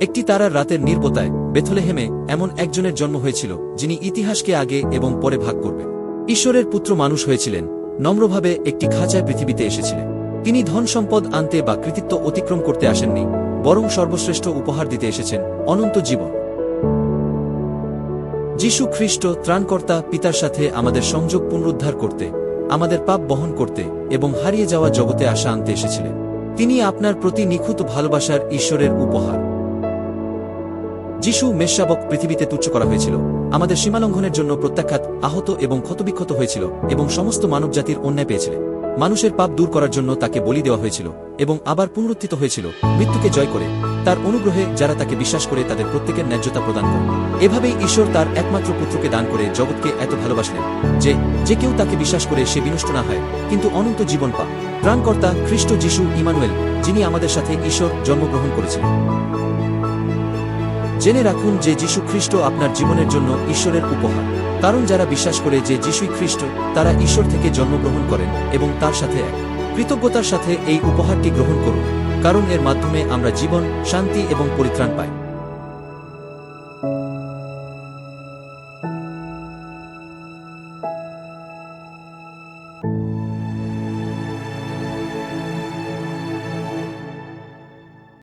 একটি তারার রাতের নির্বতায় বেথলেহেমে এমন একজনের জন্ম হয়েছিল, যিনি ইতিহাসকে আগে এবং পরে ভাগ করবে। ঈশ্বরের পুত্র মানুষ হয়েছিলেন, নম্রভাবে একটি খাঁচায় পৃথিবীতে এসেছিলেন। তিনি ধন সম্পদ আনতে বা কৃতিত্ব অতিক্রম করতে আসেননি, বরং সর্বশ্রেষ্ঠ উপহার দিতে এসেছেন অনন্ত জীবন। যীশু খ্রিস্ট, ত্রাণকর্তা, পিতার সাথে আমাদের সংযোগ পুনরুদ্ধার করতে, আমাদের পাপ বহন করতে এবং হারিয়ে যাওয়া জগতে আশা আনতে এসেছিলেন। তিনি আপনার প্রতি নিখুঁত ভালোবাসার ঈশ্বরের উপহার। যিশু মেষশাবক পৃথিবীতে তুচ্ছ করা হয়েছিল। আমাদের সীমালঙ্ঘনের জন্য প্রত্যাখ্যাত, আহত এবং ক্ষতবিক্ষত হয়েছিল এবং সমস্ত মানবজাতির অন্যায় পেয়েছিলেন মানুষের পাপ দূর করার জন্য তাকে বলি দেওয়া হয়েছিল এবং আবার পুনরুত্থিত হয়েছিল। মৃত্যুকে জয় করে, তার অনুগ্রহে যারা তাকে বিশ্বাস করে তাদের প্রত্যেকের ন্যায্যতা প্রদান করে। এভাবেই ঈশ্বর তার একমাত্র পুত্রকে দান করে জগৎকে এত ভালোবাসলেন যে যে কেউ তাকে বিশ্বাস করে সে বিনষ্ট না হয়, কিন্তু অনন্ত জীবন পা প্রাণকর্তা খ্রিস্ট যিশু ইমানুয়েল, যিনি আমাদের সাথে ঈশ্বর জন্মগ্রহণ করেছিলেন। জেনে রাখুন যে যীশু খ্রিস্ট আপনার জীবনের জন্য ঈশ্বরের উপহার। কারণ যারা বিশ্বাস করে যে যীশুই খ্রিস্ট, তারা ঈশ্বর থেকে জন্মগ্রহণ করেন এবং তার সাথে এক। কৃতজ্ঞতার সাথে এই উপহারটি গ্রহণ করুন, কারণ এর মাধ্যমে আমরা জীবন, শান্তি এবং পরিত্রাণ পাই।